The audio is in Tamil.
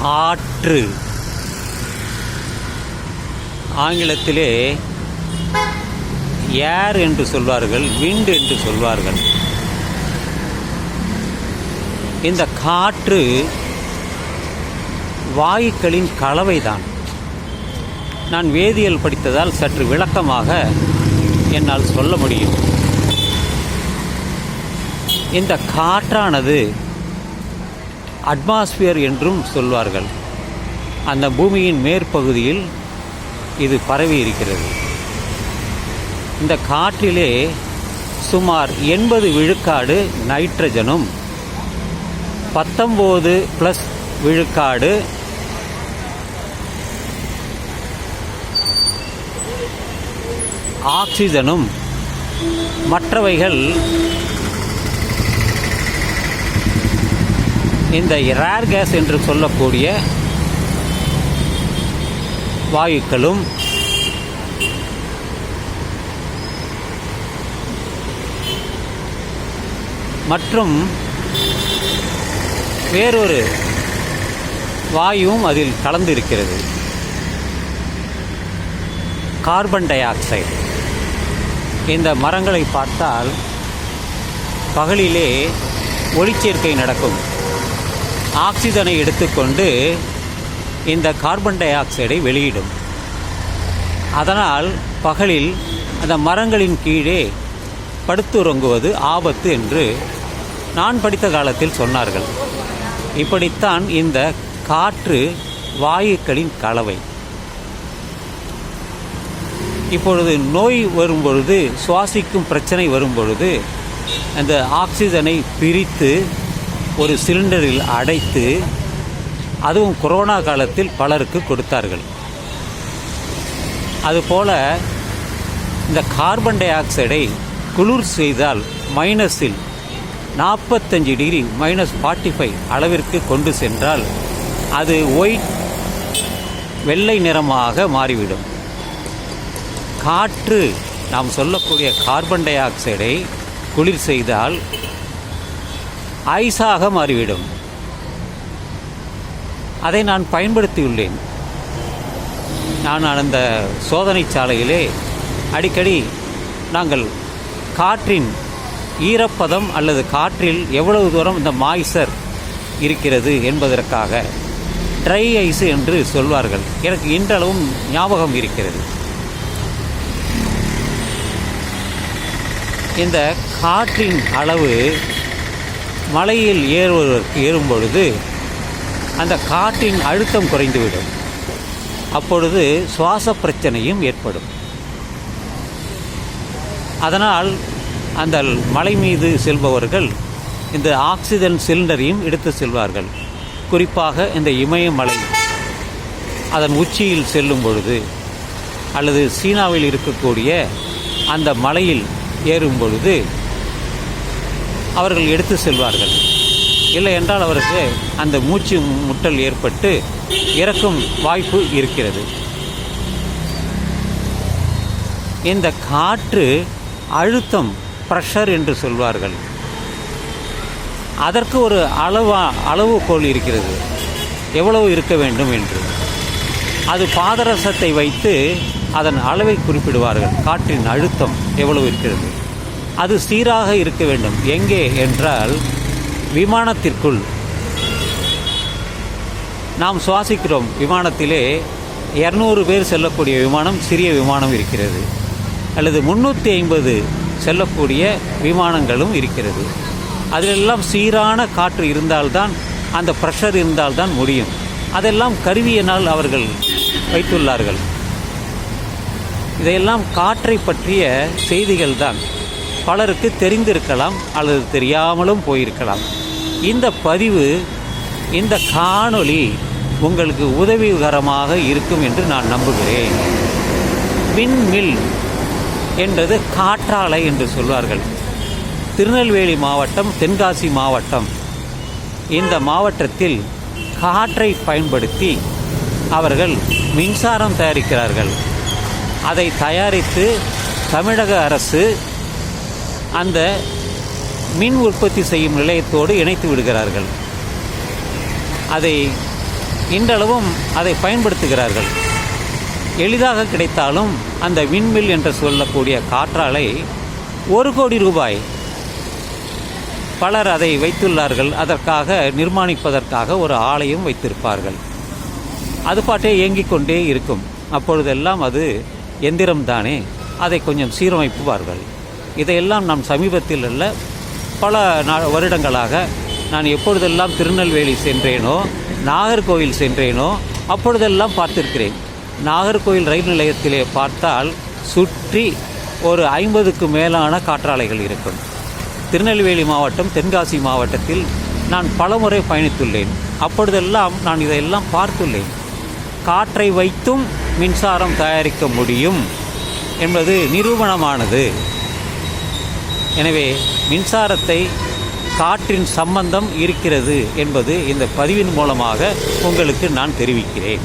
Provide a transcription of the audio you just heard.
காற்று. ஆங்கிலத்திலே ஏர் என்று சொல்வார்கள் விண்ட் என்று சொல்வார்கள். இந்த காற்று வாயுக்களின் கலவைதான். நான் வேதியியல் படித்ததால் சற்று விளக்கமாக என்னால் சொல்ல முடியும். இந்த காற்றானது அட்மாஸ்பியர் என்றும் சொல்வார்கள். அந்த பூமியின் மேற்பகுதியில் இது பரவி இருக்கிறது. இந்த காற்றிலே சுமார் எண்பது விழுக்காடு நைட்ரஜனும் பத்தொம்போது ப்ளஸ் விழுக்காடு ஆக்சிஜனும். மற்றவைகள் இந்த ரேர் கேஸ் என்று சொல்லக்கூடிய வாயுக்களும் மற்றும் வேறொரு வாயுவும் அதில் கலந்திருக்கிறது. கார்பன் டை ஆக்சைடு இந்த மரங்களை பார்த்தால் பகலிலே ஒளிச்சேர்க்கை நடக்கும். ஆக்சிஜனை எடுத்துக்கொண்டு இந்த கார்பன் டை ஆக்சைடை வெளியிடும். அதனால் பகலில் அந்த மரங்களின் கீழே படுத்துறங்குவது ஆபத்து என்று நான் படித்த காலத்தில் சொன்னார்கள். இப்படித்தான் இந்த காற்று வாயுக்களின் கலவை. இப்பொழுது நோய் வரும்பொழுது சுவாசிக்கும் பிரச்சனை வரும்பொழுது அந்த ஆக்சிஜனை பிரித்து ஒரு சிலிண்டரில் அடைத்து அதுவும் கொரோனா காலத்தில் பலருக்கு கொடுத்தார்கள். அதுபோல இந்த கார்பன் டை ஆக்சைடை குளிர் செய்தால் மைனஸில் நாற்பத்தஞ்சு டிகிரி மைனஸ் ஃபார்ட்டி ஃபைவ் அளவிற்கு கொண்டு சென்றால் அது ஒயிட் வெள்ளை நிறமாக மாறிவிடும். காற்று நாம் சொல்லக்கூடிய கார்பன் டை ஆக்சைடை குளிர் செய்தால் ஐஸாக மாறிவிடும். அதை நான் பயன்படுத்தியுள்ளேன். நான் அந்த சோதனை சாலையிலே அடிக்கடி நாங்கள் காற்றின் ஈரப்பதம் அல்லது காற்றில் எவ்வளவு தூரம் இந்த மாய்சர் இருக்கிறது என்பதற்காக ட்ரை ஐஸ் என்று சொல்வார்கள். எனக்கு இன்றளவும் ஞாபகம் இருக்கிறது. இந்த காற்றின் அளவு மலையில் ஏறுவதற்கு ஏறும் பொழுது அந்த காற்றின் அழுத்தம் குறைந்துவிடும். அப்பொழுது சுவாச பிரச்சனையும் ஏற்படும். அதனால் அந்த மலை மீது செல்பவர்கள் இந்த ஆக்சிஜன் சிலிண்டரையும் எடுத்து செல்வார்கள். குறிப்பாக இந்த இமயமலை அதன் உச்சியில் செல்லும் பொழுது அல்லது சீனாவில் இருக்கக்கூடிய அந்த மலையில் ஏறும் பொழுது அவர்கள் எடுத்து செல்வார்கள். இல்லை என்றால் அவருக்கு அந்த மூச்சு முட்டல் ஏற்பட்டு இறக்கும் வாய்ப்பு இருக்கிறது. இந்த காற்று அழுத்தம் ப்ரெஷர் என்று சொல்வார்கள். அதற்கு ஒரு அளவா அளவுகோல் இருக்கிறது. எவ்வளவு இருக்க வேண்டும் என்று. அது பாதரசத்தை வைத்து அதன் அளவை குறிப்பிடுவார்கள். காற்றின் அழுத்தம் எவ்வளவு இருக்கிறது. அது சீராக இருக்க வேண்டும். எங்கே என்றால் விமானத்திற்குள். நாம் சுவாசிக்கிறோம் விமானத்திலே இரநூறு பேர் செல்லக்கூடிய விமானம் சிறிய விமானம் இருக்கிறது. அல்லது முந்நூற்றி ஐம்பது செல்லக்கூடிய விமானங்களும் இருக்கிறது. அதிலெல்லாம் சீரான காற்று இருந்தால்தான் அந்த ப்ரெஷர் இருந்தால்தான் முடியும். அதெல்லாம் கருவியினால் அவர்கள் வைத்துள்ளார்கள். இதையெல்லாம் காற்றை பற்றிய செய்திகள் தான் பலருக்கு தெரிந்திருக்கலாம் அல்லது தெரியாமலும் போயிருக்கலாம். இந்த பதிவு இந்த காணொளி உங்களுக்கு உதவிகரமாக இருக்கும் என்று நான் நம்புகிறேன். விண்மில் என்றது காற்றாலை என்று சொல்வார்கள். திருநெல்வேலி மாவட்டம் தென்காசி மாவட்டம். இந்த மாவட்டத்தில் காற்றை பயன்படுத்தி அவர்கள் மின்சாரம் தயாரிக்கிறார்கள். அதை தயாரித்து தமிழக அரசு அந்த மின் உற்பத்தி செய்யும் நிலையத்தோடு இணைத்து விடுகிறார்கள். அதை இன்றளவும் அதை பயன்படுத்துகிறார்கள். எளிதாக கிடைத்தாலும் அந்த விண்மில் என்று சொல்லக்கூடிய காற்றாலை ஒரு கோடி ரூபாய் பலர் அதை வைத்துள்ளார்கள். அதற்காக நிர்மாணிப்பதற்காக ஒரு ஆலையும் வைத்திருப்பார்கள். அது பாட்டே இயங்கிக் கொண்டே இருக்கும். அப்பொழுதெல்லாம் அது எந்திரம்தானே. அதை கொஞ்சம் சீரமைப்புவார்கள். இதையெல்லாம் நாம் சமீபத்தில் அல்ல பல நா வருடங்களாக நான் எப்பொழுதெல்லாம் திருநெல்வேலி சென்றேனோ நாகர்கோவில் சென்றேனோ அப்பொழுதெல்லாம் பார்த்திருக்கிறேன். நாகர்கோவில் ரயில் நிலையத்திலே பார்த்தால் சுற்றி ஒரு ஐம்பதுக்கு மேலான காற்றாலைகள் இருக்கும். திருநெல்வேலி மாவட்டம் தென்காசி மாவட்டத்தில் நான் பலமுறை பயணித்துள்ளேன். அப்பொழுதெல்லாம் நான் இதையெல்லாம் பார்த்துள்ளேன். காற்றை வைத்தும் மின்சாரம் தயாரிக்க முடியும் என்பது நிரூபணமானது. எனவே மின்சாரத்தை காற்றின் சம்பந்தம் இருக்கிறது என்பது இந்த பதிவின் மூலமாக உங்களுக்கு நான் தெரிவிக்கிறேன்.